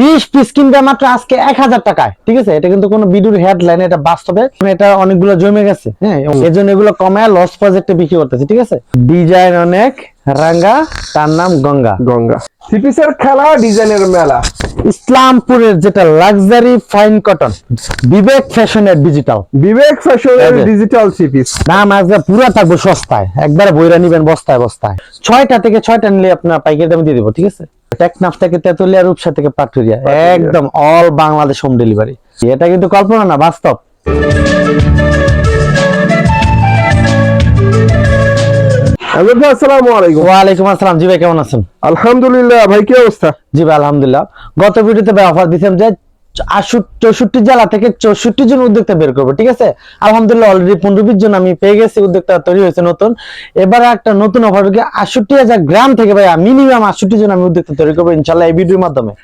বিশ পিস কিনবে মাত্র আজকে এক হাজার টাকায় ঠিক আছে? এটা কিন্তু কোনো ভিডিওর হেডলাইন এটা বাস্তবে। এটা অনেকগুলো জমে গেছে হ্যাঁ? এই জন্য এগুলো কমায় লস প্রজেক্টে বিক্রি করতেছে ঠিক আছে? ডিজাইন অনেক রাঙ্গা তার নাম গঙ্গা। গঙ্গা। থ্রি পিসের খেলা ডিজাইনের মেলা। ইসলামপুরের যেটা লাক্সারি ফাইন কটন বিবেক ফ্যাশনের ডিজিটাল বিবেক ফ্যাশনের ডিজিটাল থ্রি পিস দাম আজকে পুরো থাকবে সস্তায় একবারে বইরা নিবেন বস্তায় বস্তায়। ছয়টা থেকে ছয়টা নিলে আপনার পাইকারি দামে দিয়ে দিব ঠিক আছে? টেকনাফ থেকে তেতুলিয়া রূপসা থেকে পাটুরিয়া। একদম অল বাংলাদেশ হোম ডেলিভারি এটা কিন্তু কল্পনা না বাস্তব। আসসালামু আলাইকুম। ওয়ালাইকুম আসসালাম। জি ভাই কেমন আছেন? আলহামদুলিল্লাহ ভাই কি অবস্থা? জি ভাই আলহামদুলিল্লাহ। গত ভিডিওতে ভাই অফার দিয়েছিলাম যে চৌষট্টি জেলা থেকে চৌষট্টি জন উদ্যোক্তা বের করব, ঠিক আছে? আলহামদুলিল্লাহ অলরেডি পনেরো বিশ জন আমি পেয়ে গেছি, উদ্যোক্তা তৈরি হয়েছে নতুন। এবার একটা নতুন অফার আষট্টি হাজার গ্রাম থেকে ভাই মিনিমাম আষট্টি জন আমি উদ্যোক্তা তৈরি করব ইনশাল্লাহ এই ভিডিওর মাধ্যমে।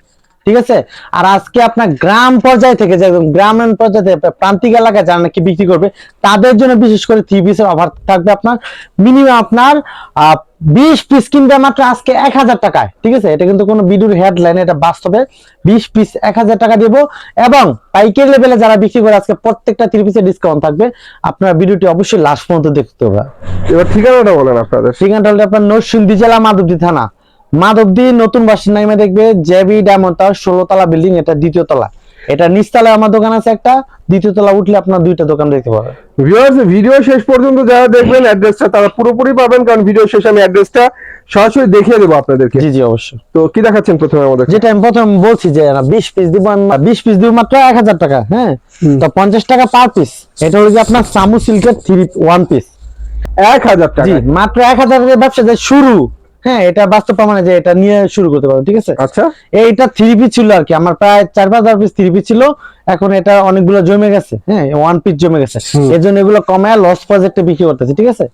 ঠিক আছে? আর আজকে আপনার গ্রাম পর্যায় থেকে যে একদম গ্রামীণ পর্যায়ে প্রান্তিক এলাকায় যারা নাকি বিক্রি করবে, তাদের জন্য বিশেষ করে থ্রি পিসের অফার থাকবে আপনার। মিনিমাম আপনার বিশ পিস কিনবে মাত্র আজকে এক হাজার টাকায় ঠিক আছে? এটা কিন্তু কোনো ভিডিওর হেডলাইন এটা বাস্তবে। বিশ পিস এক হাজার টাকা দেবো এবং পাইকারি লেভেলে যারা বিক্রি করে আজকে প্রত্যেকটা থ্রি পিসের ডিসকাউন্ট থাকবে আপনার ভিডিওটি অবশ্যই লাস্ট পর্যন্ত দেখতে হবে। এবার ঠিকানাটা বলেন আপনাদের। ঠিকানাটা আপনার নরসিংদী জেলা মাধবদী থানা। মাধবদী নতুন বাসিন্দা নামে দেখবে জেবি ডায়মন্ড টাওয়ার ষোলো তলা বিল্ডিং এটা দ্বিতীয় তলা। এটা নিচতলায় আমার দোকান আছে একটা দ্বিতীয় তলা উঠলে আপনার দুইটা দোকান দেখতে পাবেন। ভিউয়ার্স ভিডিও শেষ পর্যন্ত যারা দেখবেন অ্যাড্রেসটা তারা পুরোপুরি পাবেন কারণ ভিডিও শেষে আমি অ্যাড্রেসটা সরাসরি দেখিয়ে দেবো আপনাদেরকে। জি জি অবশ্যই। তো কি দেখাচ্ছেন প্রথমে আমাদের? যেটা আমি প্রথম বলছি যে বিশ পিস দিব বিশ পিস দিব মাত্র এক হাজার টাকা হ্যাঁ? তো পঞ্চাশ টাকা পার পিস এটা হলো যে আপনার সামু সিল্কের থ্রি ওয়ান পিস এক হাজার টাকা। জি মাত্র এক হাজারের ব্যবসা যে শুরু। হ্যাঁ এটা বাস্তব প্রমাণে যে এটা নিয়ে শুরু করতে পারো ঠিক আছে? আচ্ছা। এইটা থ্রি পিস ছিল আর কি আমার প্রায় চার পাঁচ হাজার পিস থ্রি পিস ছিল এখন এটা অনেকগুলো জমে গেছে হ্যাঁ ওয়ান পিস জমে গেছে। এর জন্য এগুলো কমায় লস প্রজেক্টে বিক্রি করতেছে ঠিক আছে?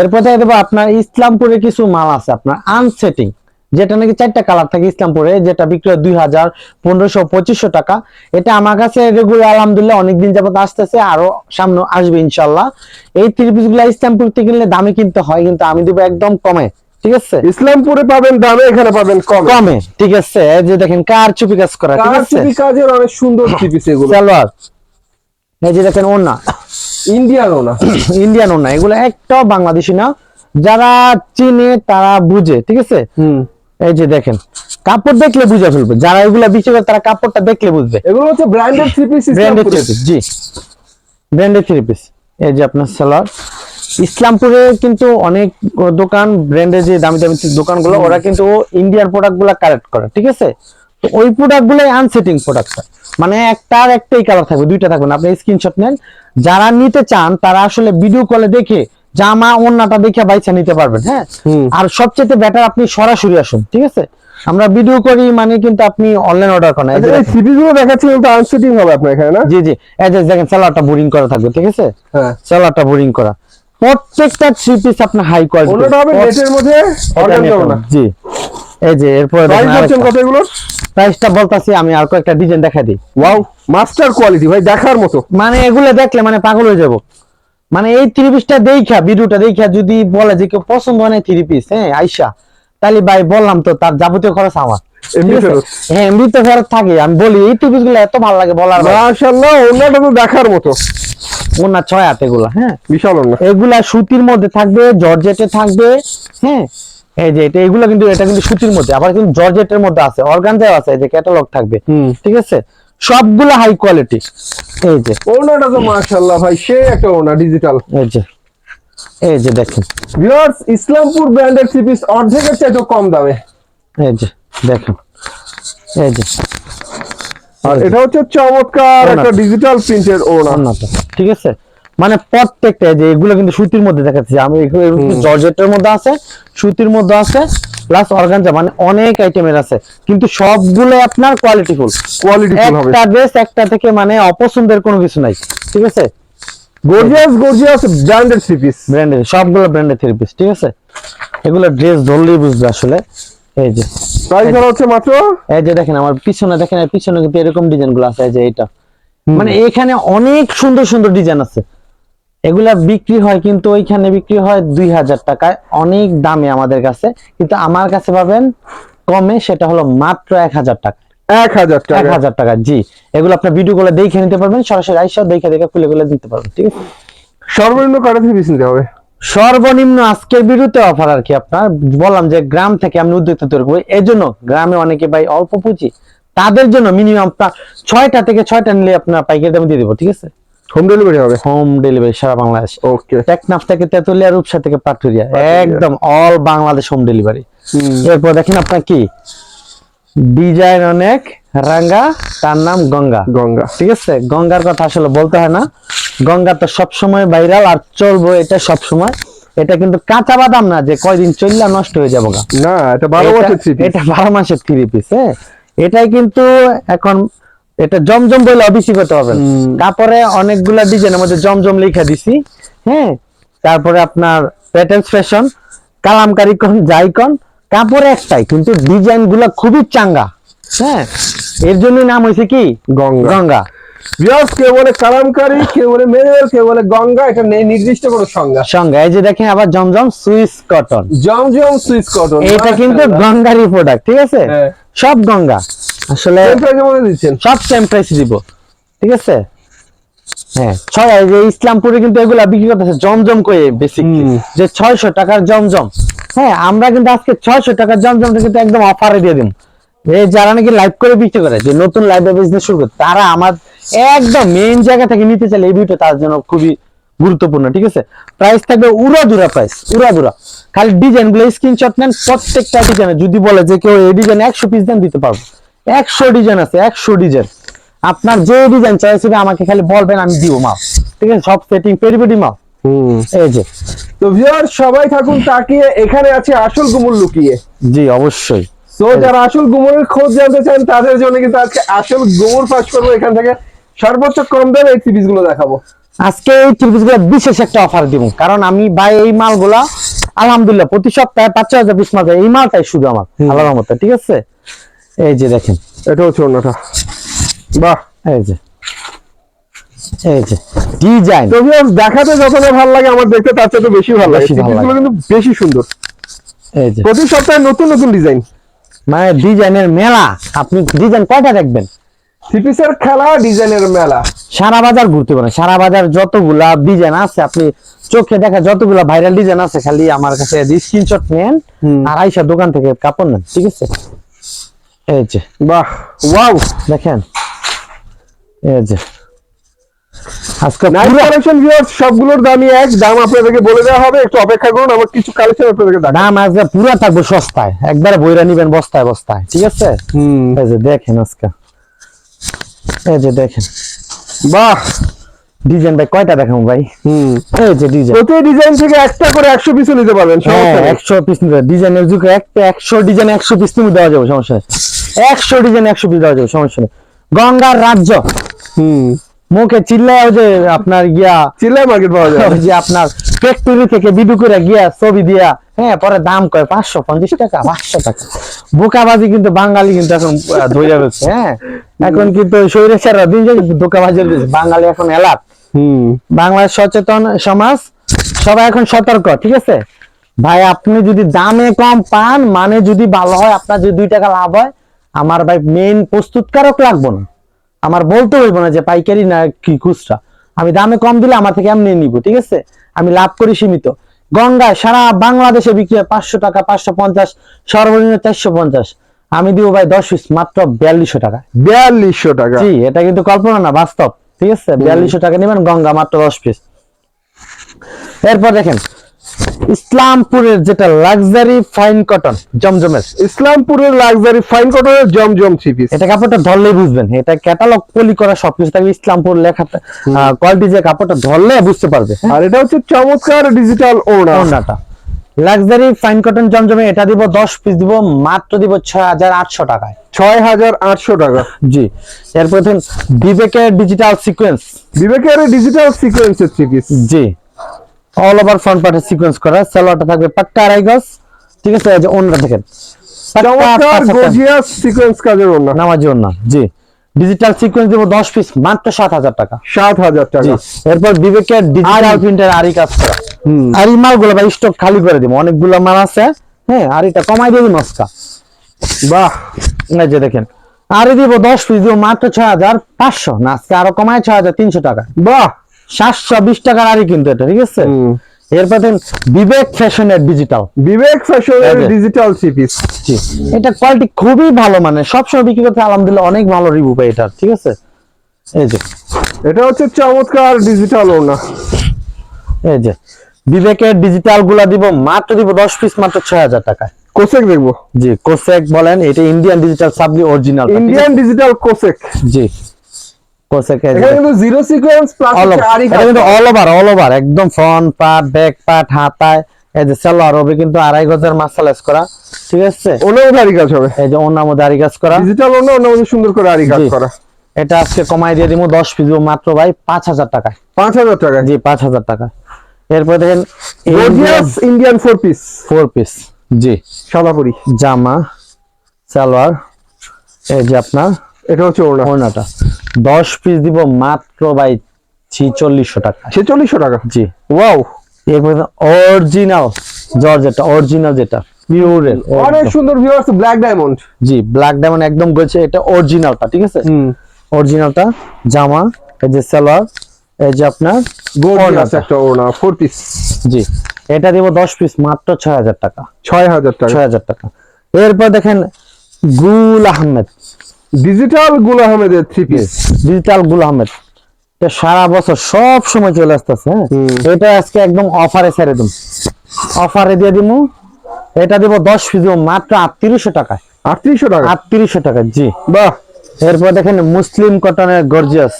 এরপর থেকে দেবো আপনার ইসলামপুরে কিছু মাল আছে আপনার আনসেটিং যেটা নাকি চারটা কালার থাকে ইসলামপুরে যেটা বিক্রি হয় দুই হাজার পনেরোশো পঁচিশশো টাকা। এটা আমার কাছে রেগুলার আলহামদুলিল্লাহ অনেকদিন যাবত আসতেছে আরও সামনে আসবে ইনশাল্লাহ এই থ্রি পিসগুলো ইসলামপুর থেকে কিনলে দামে কিনতে হয় কিন্তু আমি দেবো একদম কমে। ঠিক আছে? ইসলামপুরে পাবেন দামে এখানে পাবেন কম। কমে ঠিক আছে। এই যে দেখেন কার চুপি কাজ করা ঠিক আছে? কাজের অনেক সুন্দর পিস এগুলো সালোয়ার। এই যে দেখেন ওনা ইন্ডিয়ানও না ইন্ডিয়ান ওনা এগুলো একটাও বাংলাদেশি না। যারা চিনে তারা বুঝে ঠিক আছে? হুম। এই যে দেখেন কাপড় দেখলে বুঝে ফেলবে। যারা এগুলা বিক্রি করে তারা কাপড়টা দেখলে বুঝবে। এগুলো হচ্ছে branded three piece branded three piece জি। ব্র্যান্ডেড থ্রি পিস এই যে আপনার সালোয়ার। ইসলামপুরে কিন্তু অনেক দোকান ব্র্যান্ডের যে দামি দামি দোকানগুলো ওরা কিন্তু ইন্ডিয়ান প্রোডাক্টগুলা কালেক্ট করে ঠিক আছে? তো ওই প্রোডাক্ট গুলাই আনসেটিং প্রোডাক্ট মানে একটার একটাই কালার থাকবে দুইটা থাকবে না। আপনি স্ক্রিনশট নেন। যারা নিতে চান তারা আসলে ভিডিও কলে দেখে জামা ওন্নাটা দেখে বাইচা নিতে পারবেন হ্যাঁ? আর সবচেয়ে বেটার আপনি সরাসরি আসুন ঠিক আছে? আমরা ভিডিও করি মানে কিন্তু আপনি অনলাইন অর্ডার করেন। এই আচ্ছা, এই দেখেন। গুলো দেখাচ্ছি কিন্তু আনসেটিং হবে আপনার এখানে না? জি জি। এই যে দেখেন সালোয়ারটা বোরিং করা থাকবে ঠিক আছে? হ্যাঁ। সালোয়ারটা বোরিং করা। প্রত্যেকটা থ্রি পিস আপনার হাই কোয়ালিটি হবে নেটের মধ্যে? না। জি। এই যে এরপরে কত এগুলো? প্রাইসটা বলতাছি আমি আর কয়েকটা ডিজাইন দেখা দিই। ওয়াও মাস্টার কোয়ালিটি ভাই দেখার মতো। মানে এগুলো দেখলে মানে পাগল হয়ে যাব। মানে এই থ্রি পিসটা দেখা ভিডিওটা দেখা যদি বলে যে কেউ পছন্দ হয় না থ্রি পিস হ্যাঁ আইসা। তাহলে ভাই বললাম তো তার যাবতীয় খরচ আমার। এমনি ঠিক আছে? ফেরত। হ্যাঁ তো ফেরত থাকে। আমি বলি এই থ্রি গুলো এত ভালো লাগে বলার। মাশাআল্লাহ অন্যটা তো দেখার মতো। ওনার ছয় হাতে গুলা হ্যাঁ? বিশাল অন্য এগুলা সুতির মধ্যে থাকবে জর্জেটে থাকবে হ্যাঁ? এই যে এটা এগুলো কিন্তু এটা কিন্তু সুতির মধ্যে। আবার কিন্তু জর্জেটের মধ্যে আছে অর্গানজাও আছে এই যে ক্যাটালগ থাকবে। হুম। ঠিক আছে? সবগুলো হাই কোয়ালিটি এই যে। ওনাটা তো মাশাআল্লাহ ভাই সে একটা ওনা ডিজিটাল এই যে। এই যে দেখেন। ভিউয়ার্স ইসলামপুর ব্র্যান্ডের থ্রি পিস অর্ধেকের চাইতে কম দামে। এই যে। দেখেন। এই যে। আর এটা হচ্ছে চমৎকার একটা ডিজিটাল প্রিন্টের ঠিক আছে? মানে প্রত্যেকটা যে এগুলো কিন্তু সুতির মধ্যে দেখাচ্ছি। আমি জর্জেটের মধ্যে আছে সুতির মধ্যে আছে প্লাস অর্গানজা মানে অনেক আইটেমের আছে। কিন্তু সবগুলো আপনার কোয়ালিটিফুল কোয়ালিটি ফুল হবে। একটা ড্রেস একটা থেকে মানে অপছন্দের কোনো কিছু নাই। ঠিক আছে? Gorgeous gorgeous branded three piece ব্র্যান্ডের সবগুলো ব্র্যান্ডের থ্রি পিস ঠিক আছে? এগুলো ড্রেস ধরলেই বুঝবে আসলে। এই যে। প্রাইস ধরা হচ্ছে মাত্র? এই যে দেখেন আমার পিছনে দেখেন এর পিছনে কিন্তু এরকম ডিজাইনগুলো আছে এই যে এটা মানে এখানে অনেক সুন্দর সুন্দর ডিজাইন আছে। এগুলা বিক্রি হয় কিন্তু ওইখানে বিক্রি হয় দুই হাজার টাকায় অনেক দামে আমাদের কাছে। কিন্তু আমার কাছে পাবেন কমে সেটা হলো মাত্র এক হাজার টাকা। এক হাজার এক টাকা হাজার টাকা জি। এগুলো আপনার ভিডিও গুলো দেখে নিতে পারবেন সরাসরি আইসা দেখে দেখে খুলে খুলে দিতে পারবেন ঠিক আছে? সর্বনিম্ন কটা থেকে নিতে হবে? সর্বনিম্ন আজকের বিরুদ্ধে অফার আর কি আপনার? বললাম যে গ্রাম থেকে আমি উদ্যোক্তা তৈরি করব। এই জন্য গ্রামে অনেকে ভাই অল্প পুঁজি তাদের জন্য মিনিমাম ছয়টা থেকে ছয়টা নিলে আপনার পাইকারি দামে দিয়ে দেবো ঠিক আছে? হোম ডেলিভারি হবে? হোম ডেলিভারি সারা বাংলাদেশ। ওকে টেকনাফ থেকে তেতুলিয়া রূপসা থেকে পাটুরিয়া একদম অল বাংলাদেশ হোম। ডেলিভারি এরপর দেখেন আপনার কি? ডিজাইন অনেক রাঙ্গা তার নাম গঙ্গা। গঙ্গা। ঠিক আছে? গঙ্গার কথা আসলে বলতে হয় না। গঙ্গা তো সবসময় ভাইরাল আর চলবো এটা সবসময়। এটা কিন্তু কাঁচা বাদাম না যে কয়দিন চললে নষ্ট হয়ে যাব না এটা বারো থ্রি এটা বারো মাসের থ্রি পিস হ্যাঁ? এটাই কিন্তু এখন এটা জমজম বলে অবিসি করতে হবে। তারপরে অনেকগুলা ডিজাইনের মধ্যে জমজম লিখে দিছি হ্যাঁ? তারপরে আপনার প্যাটার্ন ফ্যাশন কালামকারি কোন যাই কোন কাপড়ে একটাই কিন্তু ডিজাইনগুলা খুবই চাঙ্গা হ্যাঁ? এর জন্য নাম হয়েছে কি? গঙ্গা। গঙ্গা। ভিউয়ার্স কেউ বলে কালামকারী কেউ বলে মেনুয়াল কেউ বলে গঙ্গা এটা নেই নির্দিষ্ট কোনো সংজ্ঞা। সঙ্গে এই যে দেখেন আবার Zamzam Swiss cotton. Zamzam Swiss cotton. এটা কিন্তু প্রোডাক্ট ঠিক আছে? হ্যাঁ। সব গঙ্গা। আসলে সব সেম প্রাইস দিব ঠিক আছে? হ্যাঁ ছয় যে ইসলামপুরে কিন্তু এগুলা বিক্রি করতেছে জমজম করে বেসিক যে ছয়শো টাকার জমজম। হ্যাঁ আমরা কিন্তু আজকে ছয়শো টাকার জমজমটা কিন্তু একদম অফারে দিয়ে দিন এই যারা নাকি লাইভ করে বিক্রি করে যে নতুন লাইভে বিজনেস শুরু করে তারা আমার একদম মেইন জায়গা থেকে নিতে চাইলে এই ভিডিও তার জন্য খুবই গুরুত্বপূর্ণ ঠিক আছে? প্রাইস থাকবে উড়া দুরা প্রাইস উড়া দুরা খালি ডিজাইনগুলো স্ক্রিনশট নেন প্রত্যেকটা ডিজাইনে যদি বলে যে কেউ এই ডিজাইন একশো পিস দেন দিতে পারব। একশো ডিজাইন আছে একশো ডিজাইন আপনার যে ডিজাইন চাইছে আমাকে খালি বলবেন আমি দিব মাল। ঠিক আছে? সব সেটিং পেরিপেটি মাল। এই যে। তো ভিউয়ার্স সবাই থাকুন তাকিয়ে এখানে আছে আসল গুমুল লুকিয়ে। জি অবশ্যই। তো যারা আসল গুমুরের খোঁজ জানতে চান তাদের জন্য কিন্তু আজকে আসল গুমুর ফাঁস করব এখান থেকে। সর্বোচ্চ কম দামে এই সিরিজগুলো দেখাবো। আজকে এই ত্রিপিসগুলো বিশেষ একটা অফার দিব। কারণ আমি ভাই এই মালগুলা আলহামদুলিল্লাহ প্রতি সপ্তাহে পাঁচ হাজার পিস মাল। এই মালটাই শুধু আমার আল্লাহর মতো ঠিক আছে? এই যে দেখেন। এটা হচ্ছে অন্যটা। বাহ। এই যে। এই যে ডিজাইন তো দেখাতে যতটা ভালো লাগে আমার দেখতে তার চেয়ে বেশি ভালো লাগে। বেশি ভালো সিরিজগুলো কিন্তু বেশি সুন্দর। এই যে। প্রতি সপ্তাহে নতুন নতুন ডিজাইন মানে ডিজাইনের মেলা। আপনি ডিজাইন কয়টা দেখবেন? সিপিসের খেলা ডিজাইনের মেলা। সারা বাজার ঘুরতে পারেন সারা বাজার যতগুলা ডিজাইন আছে আপনি চোখে দেখা যতগুলা ভাইরাল ডিজাইন আছে খালি আমার কাছে স্ক্রিনশট নেন আর আইসা দোকান থেকে কাপড় নেন ঠিক আছে? এই যে। বাহ ওয়াও দেখেন? এই যে। আজকে কালেকশন ভিউয়ার্স সবগুলোর দামই এক। দাম আপনাদেরকে বলে দেওয়া হবে। একটু অপেক্ষা করুন আমার কিছু কালেকশন আপনাদেরকে দাম আজকে পুরো থাকবে সস্তায়। একবারে বইরা নিবেন বস্তায় বস্তায় ঠিক আছে? হুম। এই যে দেখেন আজকে। এই যে দেখেন। বাহ! ডিজাইন ভাই কয়টা দেখাবো ভাই? হুম। এই যে ডিজাইন। প্রতি ডিজাইন থেকে একটা করে একশো পিসও নিতে পারবেন সমস্যা 100 পিস নিতে ডিজাইনের যুগে একটা একশো ডিজাইন একশো পিস তুমি দেওয়া যাবে সমস্যা নেই। একশো ডিজাইন একশো পিস দেওয়া যাবে সমস্যা নেই। গঙ্গার রাজ্য। হুম। মুখে চিল্লায় ওই যে আপনার গিয়া চিল্লাই মার্কেট পাওয়া যায়। যে আপনার ফ্যাক্টরি থেকে বিদু করে গিয়া ছবি দিয়া হ্যাঁ পরে দাম কয় পাঁচশো পঞ্চাশ টাকা পাঁচশো টাকা। বোকাবাজি কিন্তু বাঙালি কিন্তু এখন ধরে যাচ্ছে হ্যাঁ। এখন কিন্তু স্বৈরাচাররা দিন যাচ্ছে ধোকাবাজি বাঙালি এখন এলাট হুম। বাংলাদেশ সচেতন সমাজ সবাই এখন সতর্ক ঠিক আছে? ভাই আপনি যদি দামে কম পান মানে যদি ভালো হয় আপনার যদি দুই টাকা লাভ হয় আমার ভাই মেইন প্রস্তুতকারক লাগবো না। আমার বলতে হইব না যে পাইকারি না কি খুচরা। আমি দামে কম দিলে আমার থেকে এমনি নিব ঠিক আছে? আমি লাভ করি সীমিত। গঙ্গায় সারা বাংলাদেশে বিক্রি হয় পাঁচশো টাকা পাঁচশো পঞ্চাশ সর্বনিম্ন চারশো পঞ্চাশ। আমি দিব ভাই দশ পিস মাত্র বিয়াল্লিশশো টাকা। বিয়াল্লিশশো টাকা? জি এটা কিন্তু কল্পনা না বাস্তব ঠিক আছে? বিয়াল্লিশশো টাকা নেবেন গঙ্গা মাত্র দশ পিস। এরপর দেখেন ইসলামপুরের যেটা লাক্সারি ফাইন কটন জমজমের। ইসলামপুরের লাক্সারি ফাইন কটনের জমজম থ্রি পিস এটা কাপড়টা ধরলেই বুঝবেন এটা ক্যাটালগ পলি করা সবকিছু থাকবে ইসলামপুর লেখাটা কোয়ালিটি যে কাপড়টা ধরলে বুঝতে পারবে হ্যাঁ? আর এটা হচ্ছে চমৎকার ডিজিটাল ওড়না। ওড়নাটা। লাক্সারি ফাইন কটন জমজমে এটা দিব দশ পিস দিব মাত্র দিব ছয় হাজার আটশো টাকায়। ছয় হাজার আটশো টাকা। জি। এরপর বিবেকের ডিজিটাল সিকোয়েন্স বিবেকের ডিজিটাল সিকোয়েন্সের থ্রি পিস জি। অল ওভার ফ্রন্ট পার্টে সিকোয়েন্স করা সালোয়ারটা থাকবে পাক্কা আড়াই গজ। ঠিক আছে এই যে অন্যটা দেখেন। চমৎকার গর্জিয়াস সিকোয়েন্স কাজের ওড়না নামাজি অন্য জি। ডিজিটাল সিকোয়েন্স দেবো দশ পিস মাত্র সাত হাজার টাকা। সাত হাজার টাকা। এরপর বিবেকের ডিজিটাল প্রিন্টার আরি কাজ করা। আর এই মালগুলো ভাই স্টক খালি করে দিব অনেকগুলো মাল আছে। হ্যাঁ আর এটা কমাই দিয়ে দিন মস্কা বাহ। এই যে দেখেন আরে দিব দশ পিস দিব মাত্র ছয় হাজার পাঁচশো না আজকে আরও কমায় ছয় হাজার তিনশো টাকা। বাহ। সাতশো বিশ টাকার আরই কিন্তু এটা ঠিক আছে? এরপর দেখেন বিবেক ফ্যাশনের ডিজিটাল বিবেক ফ্যাশনের ডিজিটাল থ্রি পিস এটা কোয়ালিটি খুবই ভালো মানে সবসময় বিক্রি করতে আলহামদুলিল্লাহ অনেক ভালো রিভিউ পাই এটার ঠিক আছে? এই যে। এটা হচ্ছে চমৎকার ডিজিটাল ওনা এই যে। বিবেকের ডিজিটালগুলা দিব মাত্র দিব দশ পিস মাত্র ছয় হাজার টাকায়। কোসেক দেখব। জি কোসেক বলেন এটা ইন্ডিয়ান ডিজিটাল সাবলি অরিজিনাল ইন্ডিয়ান ডিজিটাল কোসেক। জি। জিরো সিকোয়েন্স প্লাস কিন্তু অল ওভার অল ওভার একদম ফ্রন্ট পার্ট ব্যাক পার্ট হাতায় এই যে সালোয়ার হবে কিন্তু আড়াই গজের মাসালাস করা। ঠিক আছে? ওনাও আরি কাজ হবে। এই যে অন্য মধ্যে আড়ি কাজ করা। ডিজিটাল ওনা ওনার মধ্যে সুন্দর করে আরি কাজ করা। এটা আজকে কমাই দিয়ে দিব দশ পিস মাত্র ভাই পাঁচ হাজার টাকায়। পাঁচ হাজার টাকা জি পাঁচ হাজার টাকা। এরপর দেখেন Indian four piece four piece জি। সাদাপুরি জামা সালোয়ার এই যে আপনার এটা হচ্ছে ওনা ওড়নাটা। দশ পিস দিব মাত্র ভাই ছিচল্লিশশো টাকা। ছেচল্লিশশো টাকা? জি। ওয়াও অরিজিনাল জর্জেটা অরিজিনাল যেটা পিওরের অনেক সুন্দর ভিউয়ার্স ব্ল্যাক ডায়মন্ড জি ব্ল্যাক ডায়মন্ড একদম গেছে এটা অরিজিনালটা ঠিক আছে? অরিজিনালটা জামা এই যে সালোয়ার এই যে আপনার গর্জিয়াস। একটা ওনা ফোর পিস জি এটা দিব দশ পিস মাত্র ছয় হাজার টাকা। ছয় হাজার টাকা। ছয় হাজার টাকা। এরপর দেখেন গুল আহমেদ ডিজিটাল গুল আহমেদের থ্রি পিস ডিজিটাল গুল আহমেদ এটা সারা বছর সব সময় চলে আসতেছে হ্যাঁ? এটা আজকে একদম অফারে ছেড়ে দিম। অফারে দিয়ে দিব এটা দিব দশ পিস দিব মাত্র আটত্রিশশো টাকায়। আটত্রিশশো টাকা? আটত্রিশশো টাকা জি। বাহ! এরপর দেখেন মুসলিম কটনের গর্জিয়াস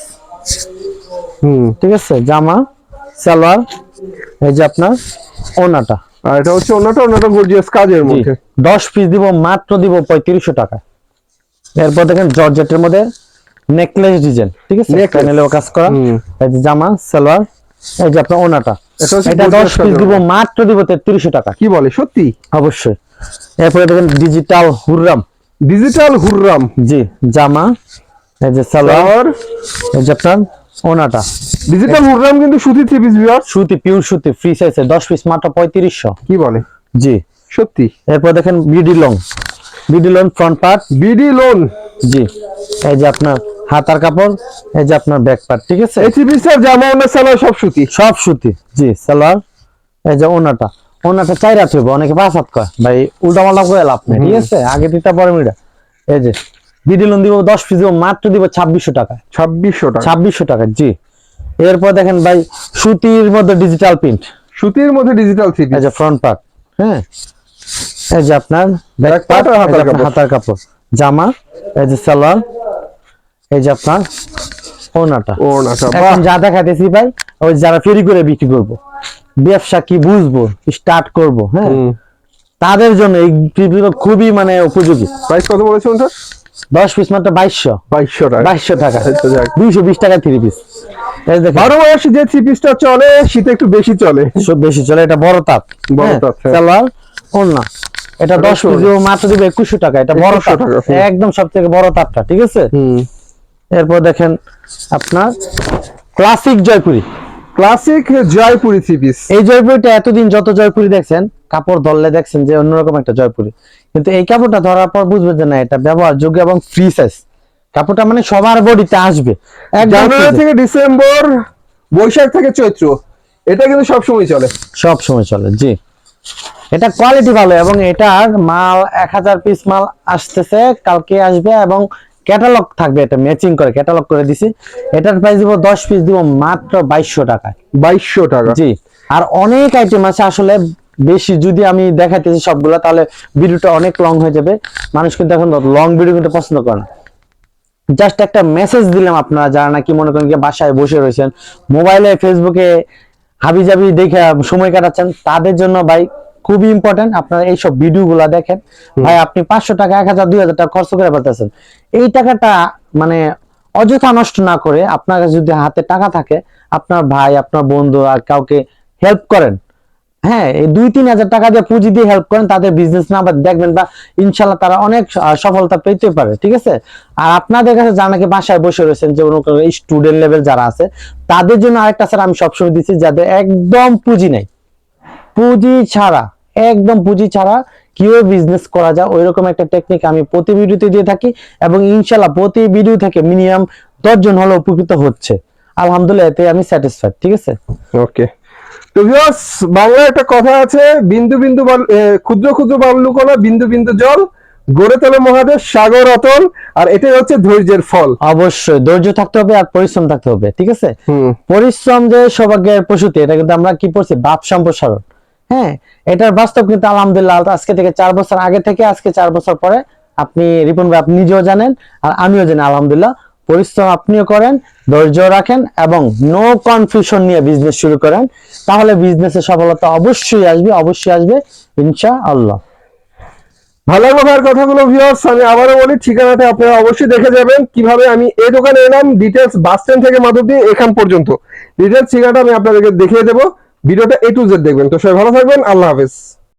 হুম। ঠিক আছে? জামা সালোয়ার এই যে আপনার ওনাটা। আর এটা হচ্ছে ওনাটা ওনাটা গর্জিয়াস কাজের মধ্যে। দশ পিস দিব মাত্র দিব পঁয়ত্রিশশো টাকা এরপর দেখেন জর্জেটের মধ্যে নেকলেস ডিজাইন ঠিক আছে। প্যানেলেও কাজ করা। এই যে জামা সালোয়ার এই যে আপনার ওনাটা। এটা হচ্ছে এটা gorgeous দশ পিস দিব মাত্র দিব তেত্রিশশো টাকা। কি বলে সত্যি? অবশ্যই। এরপরে দেখেন ডিজিটাল হুররাম। ডিজিটাল হুররাম। জি জামা এই যে সালোয়ার এই যে আপনার ওনাটা। ডিজিটাল হুররাম কিন্তু সুতি থ্রি পিস ভিউয়ার্স সুতি পিওর সুতি ফ্রি সাইজে দশ পিস মাত্র পঁয়ত্রিশশো। কি বলে? জি। সত্যি। এরপর দেখেন BD long BD long front part BD long. জি এই যে আপনার হাতার কাপড় এই যে আপনার ব্যাক পার্ট ঠিক আছে? এই থ্রি পিসের জামা ওনা সালোয়ার সব সুতি। সব সুতি জি সালোয়ার এই যে ওনাটা। ওনাটা চাই রাত হইব অনেকে পাঁচ হাত কয় ভাই উল্টা পাল্টা করে লাভ নেই ঠিক আছে? আগে দিতে পরে মিটা এই যে বিডি লোন দিব দশ পিস দিব মাত্র দিব ছাব্বিশশো টাকা ছাব্বিশশো টাকা। ছাব্বিশশো টাকা জি। এরপর দেখেন ভাই সুতির মধ্যে ডিজিটাল প্রিন্ট সুতির মধ্যে ডিজিটাল থ্রি এই যে ফ্রন্ট পার্ট হ্যাঁ? যে আপনার হাতার কাপড়। জামা এই যে সালোয়ার এই যে আপনার ওনাটা ওনাটা এখন যা দেখাইতেছি ভাই ওই যারা ফেরি করে বিক্রি করব ব্যবসা কি বুঝব স্টার্ট করব হ্যাঁ? তাদের জন্য এই খুবই মানে উপযোগী। প্রাইস কত বলেছে ওটা দশ পিস মাত্র বাইশশো। বাইশশো টাকা। বাইশশো টাকা। দুইশো বিশ টাকা থ্রি পিস বারো মাস যে থ্রি পিসটা চলে শীতে একটু বেশি চলে। বেশি চলে এটা বড় তাপ বড় হ্যাঁ, তাপ, হ্যাঁ। সালোয়ার ওড়না। এটা দশ ওড়না। পিস দিব মাত্র দিব একুশশো টাকা। এটা বড় 2100 টাকা, একদম সব থেকে বড় তাপটা ঠিক আছে? এরপর দেখেন আপনার classic Jaipuri. Classic Jaipuri three piece. এই জয়পুরিটা এতদিন যত জয়পুরি দেখছেন কাপড় ধরলে দেখছেন যে অন্যরকম একটা জয়পুরি। কিন্তু এই কাপড়টা ধরার পর বুঝবে যে না এটা ব্যবহারযোগ্য এবং ফ্রি সাইজ কাপড়টা মানে সবার বডিতে আসবে। জানুয়ারি থেকে ডিসেম্বর বৈশাখ থেকে চৈত্র। এটা কিন্তু সব সময় চলে। সব সময় চলে জি। এটা কোয়ালিটি ভালো এবং এটার মাল এক হাজার পিস মাল আসতেছে কালকে আসবে এবং ক্যাটালগ থাকবে এটা ম্যাচিং করে ক্যাটালগ করে দিছি। এটার প্রাইস দিব দশ পিস দিব মাত্র বাইশশো টাকায় বাইশশো টাকা। জি আর অনেক আইটেম আছে আসলে বেশি যদি আমি দেখাইতেছি সবগুলো তাহলে ভিডিওটা অনেক লং হয়ে যাবে। মানুষ কিন্তু এখন লং ভিডিও কিন্তু পছন্দ করে না। জাস্ট একটা মেসেজ দিলাম আপনারা যারা নাকি মনে করেন কি বাসায় বসে রয়েছেন মোবাইলে ফেসবুকে হাবি জাবি দেখে সময় কাটাচ্ছেন তাদের জন্য ভাই খুবই ইম্পর্টেন্ট আপনারা এইসব ভিডিও গুলা দেখেন ভাই আপনি পাঁচশো টাকা এক হাজার দুই হাজার টাকা খরচ করে পারতেছেন এই টাকাটা মানে অযথা নষ্ট না করে আপনার কাছে যদি হাতে টাকা থাকে আপনার ভাই আপনার বন্ধু আর কাউকে হেল্প করেন। হ্যাঁ এই দুই তিন হাজার টাকা দিয়ে পুঁজি দিয়ে হেল্প করেন তাদের বিজনেস না দেখবেন বা ইনশাল্লাহ তারা অনেক সফলতা পেতে পারে ঠিক আছে? আর আপনাদের কাছে যারা নাকি বাসায় বসে রয়েছেন যে স্টুডেন্ট লেভেল যারা আছে তাদের জন্য আরেকটা স্যার আমি সবসময় দিচ্ছি যাদের একদম পুঁজি নেই। পুঁজি ছাড়া একদম পুঁজি ছাড়া কীভাবে বিজনেস করা যায় ওই রকম একটা টেকনিক আমি প্রতি ভিডিওতে দিয়ে থাকি এবং ইনশাল্লাহ প্রতি ভিডিও থেকে মিনিমাম দশজন হলো উপকৃত হচ্ছে। আলহামদুলিল্লাহ এতে আমি স্যাটিসফাইড ঠিক আছে? ওকে তো ভিউয়ার্স বাংলায় একটা কথা আছে বিন্দু বিন্দু বাল- ক্ষুদ্র ক্ষুদ্র বালুকণা বিন্দু বিন্দু জল গড়ে তোলে মহাদেশ সাগর অতল আর এটাই হচ্ছে ধৈর্যের ফল। অবশ্যই ধৈর্য থাকতে হবে আর পরিশ্রম থাকতে হবে ঠিক আছে? পরিশ্রম যে সৌভাগ্যের প্রসূতি এটা কিন্তু আমরা কি পড়ছি? বাপ সম্প্রসারণ। হ্যাঁ এটার বাস্তব কিন্তু আলহামদুলিল্লাহ আজকে থেকে চার বছর আগে থেকে, আজকে চার বছর পরে আপনি রিপন ভাই, আপনি নিজেও জানেন আর আমিও জানি, আলহামদুলিল্লাহ। পরিশ্রম আপনিও করেন, ধৈর্য রাখেন এবং নো কনফিউশন নিয়ে বিজনেস শুরু করেন। তাহলে বিজনেসে সফলতা অবশ্যই আসবে অবশ্যই আসবে ইনশা আল্লাহ ভালো ভাইয়ের কথাগুলো ভিউয়ার্স আমি আবারও বলি, ঠিকানাটা আপনারা অবশ্যই দেখে যাবেন। কীভাবে আমি এই দোকানে এলাম ডিটেলস বাস স্ট্যান্ড থেকে মাধবদী এখান পর্যন্ত। ডিটেলস ঠিকানাটা আমি আপনাদেরকে দেখিয়ে দেবো। ভিডিওটা এ টু জেড দেখবেন। তো সবাই ভালো থাকবেন আল্লাহ হাফেজ।